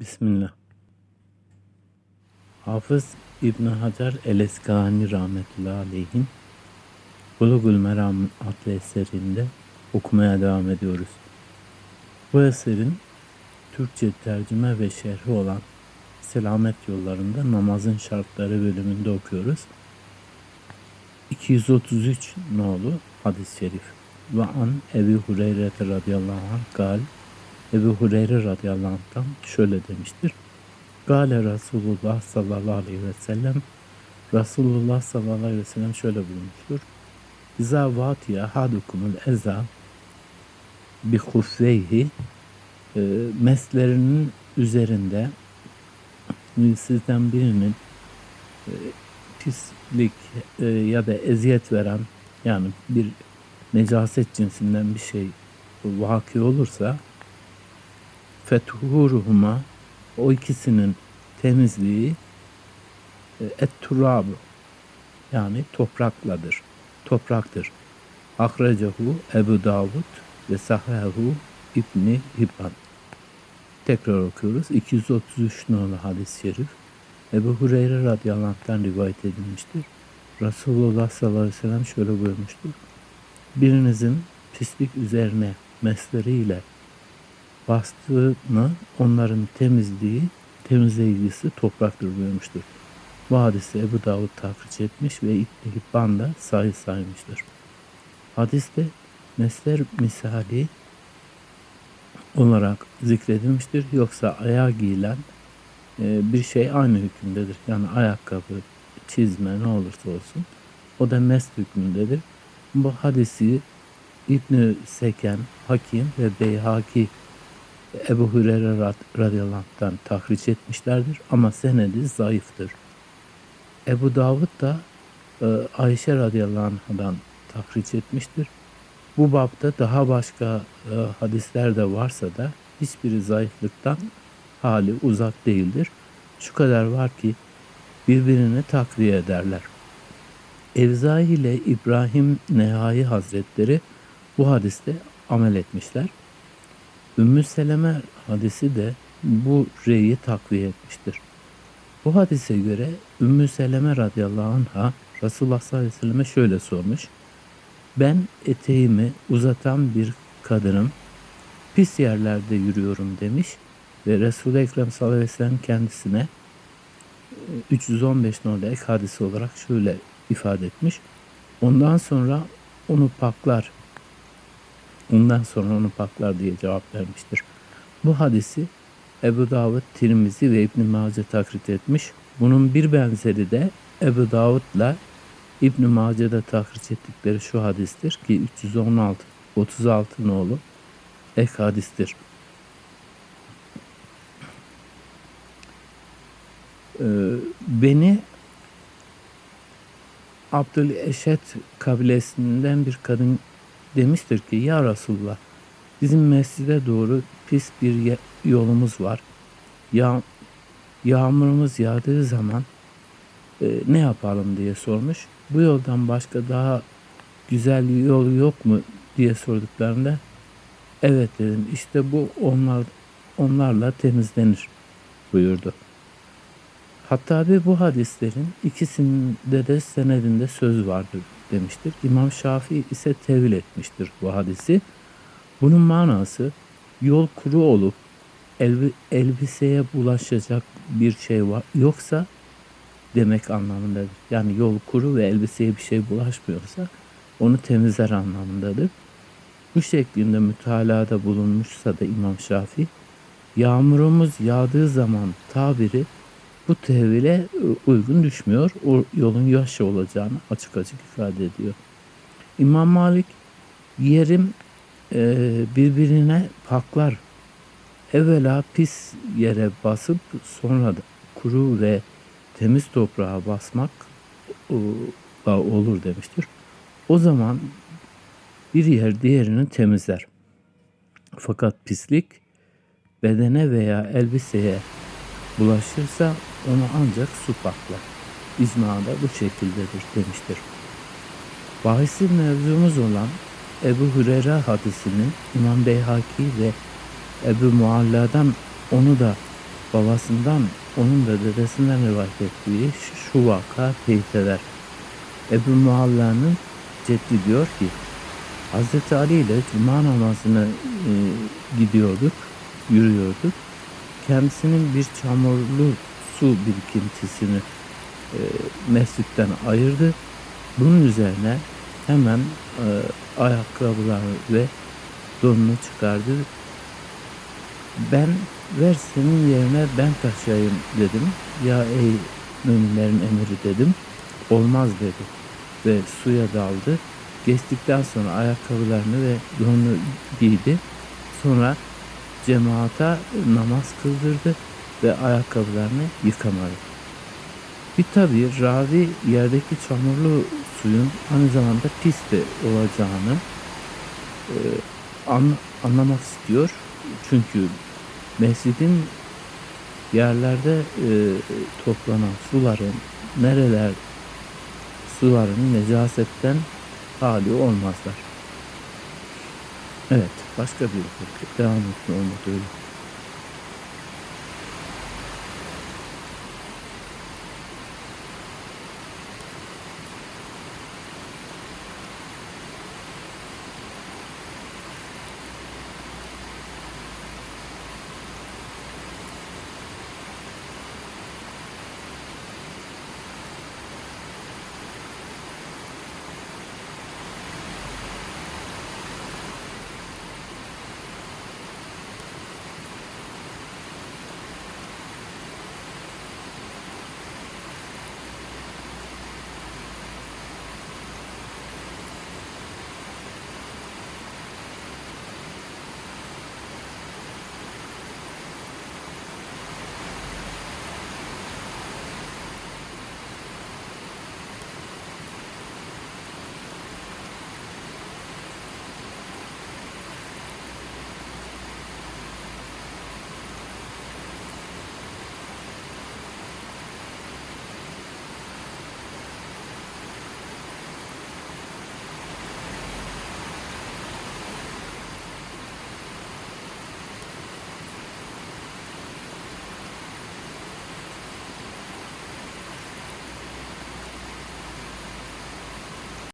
Bismillah. Hafız İbn Hacer el-Eskani rahmetullahi aleyhin Bulugul Meram adlı eserinde okumaya devam ediyoruz. Bu eserin Türkçe tercüme ve şerhi olan Selamet Yollarında Namazın Şartları bölümünde okuyoruz. 233 nolu hadis-i şerif. Ve an Ebi Hureyre radıyallahu anh gal Ebu Hureyre radıyallahu anh'tan şöyle demiştir. Gale Resulullah sallallahu aleyhi ve sellem Resulullah sallallahu aleyhi ve sellem şöyle buyurmuştur. İza vatiya hadukumul eza bi huffeyhi e, meslerinin üzerinde sizden birinin e, pislik e, ya da eziyet veren yani bir necaset cinsinden bir şey vaki olursa fetuhuruhuma o ikisinin temizliği e, et yani toprakladır. Topraktır. Akracahu Ebu Davud ve Sahahu İbni Hibban. Tekrar okuyoruz. 233 nolu hadis-i şerif. Ebu Hureyre radıyallahu anh'tan rivayet edilmiştir. Resulullah sallallahu aleyhi ve sellem şöyle buyurmuştur. Birinizin pislik üzerine mesleriyle bastığını onların temizliği, temizleyicisi topraktır buyurmuştur. Bu hadisi Ebu Davud takriç etmiş ve İbn-i Hibban da sahih saymıştır. Hadiste mesler misali olarak zikredilmiştir. Yoksa ayağa giyilen e, bir şey aynı hükümdedir. Yani ayakkabı, çizme ne olursa olsun o da mes hükmündedir. Bu hadisi İbn Seken, Hakim ve Beyhaki Ebu Hureyre rad radıyallahu anh'tan tahriş etmişlerdir ama senedi zayıftır. Ebu Davud da e, Ayşe radıyallahu anh'dan tahriş etmiştir. Bu bapta daha başka e, hadisler de varsa da hiçbiri zayıflıktan hali uzak değildir. Şu kadar var ki birbirini takviye ederler. Evzai ile İbrahim Nehai Hazretleri bu hadiste amel etmişler. Ümmü Seleme hadisi de bu reyi takviye etmiştir. Bu hadise göre Ümmü Seleme radıyallahu anh'a Resulullah sallallahu aleyhi ve selleme şöyle sormuş. Ben eteğimi uzatan bir kadınım, pis yerlerde yürüyorum demiş ve Resul-i Ekrem sallallahu aleyhi ve sellem kendisine 315 numaralı ek hadisi olarak şöyle ifade etmiş. Ondan sonra onu paklar Ondan sonra onu paklar diye cevap vermiştir. Bu hadisi Ebu Davud, Tirmizi ve İbn Mace takrit etmiş. Bunun bir benzeri de Ebu Davud'la İbn Mace'de takrit ettikleri şu hadistir ki 316 36 nolu ek hadistir. Ee, beni Abdüleşet kabilesinden bir kadın demiştir ki ya Resulullah bizim mescide doğru pis bir yolumuz var. Ya, yağmurumuz yağdığı zaman e, ne yapalım diye sormuş. Bu yoldan başka daha güzel yol yok mu diye sorduklarında evet dedim işte bu onlar onlarla temizlenir buyurdu. Hatta bir bu hadislerin ikisinde de senedinde söz vardır demiştir. İmam Şafii ise tevil etmiştir bu hadisi. Bunun manası yol kuru olup elbiseye bulaşacak bir şey yoksa demek anlamındadır. Yani yol kuru ve elbiseye bir şey bulaşmıyorsa onu temizler anlamındadır. Bu şeklinde mütalada bulunmuşsa da İmam Şafii yağmurumuz yağdığı zaman tabiri bu tevhile e, uygun düşmüyor. O yolun yaşa olacağını açık açık ifade ediyor. İmam Malik yerim birbirine paklar. Evvela pis yere basıp sonra da kuru ve temiz toprağa basmak olur demiştir. O zaman bir yer diğerini temizler. Fakat pislik bedene veya elbiseye bulaşırsa onu ancak su paklar. İzma'da bu şekildedir demiştir. Bahisi mevzumuz olan Ebu Hureyre hadisinin İmam Beyhaki ve Ebu Mualla'dan onu da babasından onun da dedesinden rivayet ettiği şu, vaka teyit eder. Ebu Mualla'nın ceddi diyor ki Hazreti Ali ile cuma namazına e, gidiyorduk, yürüyorduk. Kendisinin bir çamurlu birikintisini e, mescitten ayırdı. Bunun üzerine hemen e, ayakkabılarını ve donunu çıkardı. Ben ver senin yerine ben taşıyayım dedim. Ya ey müminlerin emiri dedim. Olmaz dedi. Ve suya daldı. Geçtikten sonra ayakkabılarını ve donunu giydi. Sonra cemaata namaz kıldırdı ve ayakkabılarını yıkamadı. Bir tabi ravi yerdeki çamurlu suyun aynı zamanda pis de olacağını e, an- anlamak istiyor. Çünkü mescidin yerlerde e, toplanan suların nereler suların necasetten hali olmazlar. Evet, başka bir devam etme olmadı.